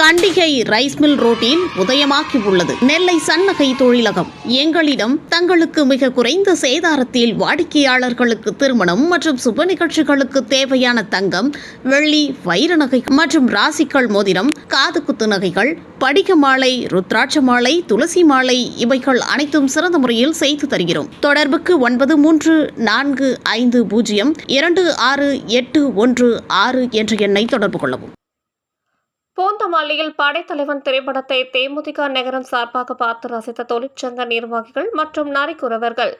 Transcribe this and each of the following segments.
Kandigai rice mill ரோட்டில் உதயமாக்கி உள்ளது நெல்லை சன்னகை தொழிலகம். எங்களிடம் தங்களுக்கு மிக குறைந்த சேதாரத்தில் வாடிக்கையாளர்களுக்கு திருமணம் மற்றும் சுப நிகழ்ச்சிகளுக்கு தேவையான தங்கம் வெள்ளி வைர நகை மற்றும் ராசிக்கல் மோதிரம் காது குத்து நகைகள் படிக மாலை ருத்ராட்ச மாலை துளசி மாலை இவைகள் அனைத்தும் சிறந்த முறையில் செய்து தருகிறோம். தொடர்புக்கு ஒன்பது மூன்று நான்கு ஐந்து பூஜ்ஜியம் இரண்டு ஆறு எட்டு ஒன்று ஆறு என்ற எண்ணை தொடர்பு கொள்ளவும். பூந்தமல்லியில் படைத்தலைவன் திரைப்படத்தை தேமுதிக நகரம் சார்பாக பார்த்து ரசித்த தொழிற்சங்க நிர்வாகிகள் மற்றும் நரிக்குறவர்கள்.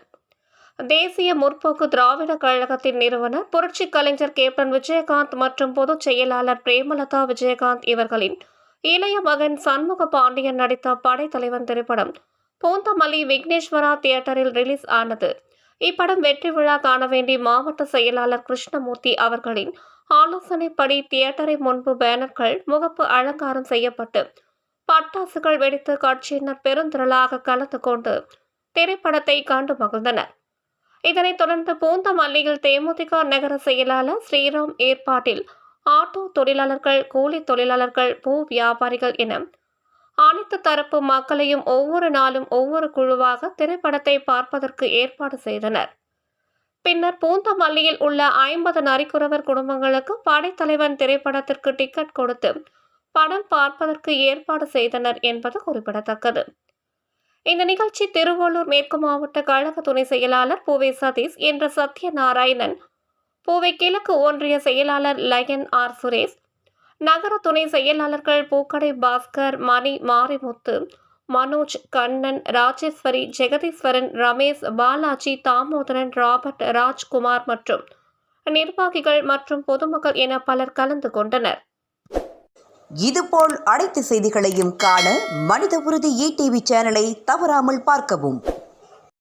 தேசிய முற்போக்கு திராவிட கழகத்தின் நிறுவனர் புரட்சி கலைஞர் கேப்டன் விஜயகாந்த் மற்றும் பொதுச் செயலாளர் பிரேமலதா விஜயகாந்த் இவர்களின் இளைய மகன் சண்முக பாண்டியன் நடித்த படைத்தலைவன் திரைப்படம் பூந்தமல்லி விக்னேஸ்வரா தியேட்டரில் ரிலீஸ் ஆனது. இப்படம் வெற்றி விழா காண வேண்டி மாவட்ட செயலாளர் கிருஷ்ணமூர்த்தி அவர்களின் ஆலோசனைப்படி தியேட்டரை முன்பு பேனர்கள் முகப்பு அலங்காரம் செய்யப்பட்டு பட்டாசுகள் வெடித்து கட்சியினர் பெருந்திரளாக கலந்து கொண்டு திரைப்படத்தை கண்டு மகிழ்ந்தனர். இதனைத் தொடர்ந்து பூந்தமல்லியில் தேமுதிக நகர செயலாளர் ஸ்ரீராம் ஏற்பாட்டில் ஆட்டோ தொழிலாளர்கள் கூலி தொழிலாளர்கள் பூ வியாபாரிகள் என அனைத்து தரப்பு மக்களையும் ஒவ்வொரு நாளும் ஒவ்வொரு குழுவாக திரைப்படத்தை பார்ப்பதற்கு ஏற்பாடு செய்தனர். பின்னர் பூந்தமல்லியில் உள்ள ஐம்பது நரிக்குறவர் குடும்பங்களுக்கு படைத்தலைவன் திரைப்படத்திற்கு டிக்கெட் கொடுத்து படம் பார்ப்பதற்கு ஏற்பாடு செய்தனர் என்பது குறிப்பிடத்தக்கது. இந்த நிகழ்ச்சி திருவள்ளூர் மேற்கு மாவட்ட கழக துணை செயலாளர் பூவே சதீஷ் என்ற சத்யநாராயணன் பூவை கிழக்கு ஒன்றிய செயலாளர் லயன் ஆர். சுரேஷ் நகர துணை செயலாளர்கள் பூக்கடை பாஸ்கர் மணி மாரிமுத்து மனோஜ் கண்ணன் ராஜேஸ்வரி ஜெகதீஸ்வரன் ரமேஷ் பாலாஜி தாமோதரன் ராபர்ட் ராஜ்குமார் மற்றும் நிர்வாகிகள் மற்றும் பொதுமக்கள் என பலர் கலந்து கொண்டனர். இதுபோல் அனைத்து செய்திகளையும் காண மனித உறுதி ஈடிவி சேனலை தவறாமல் பார்க்கவும்.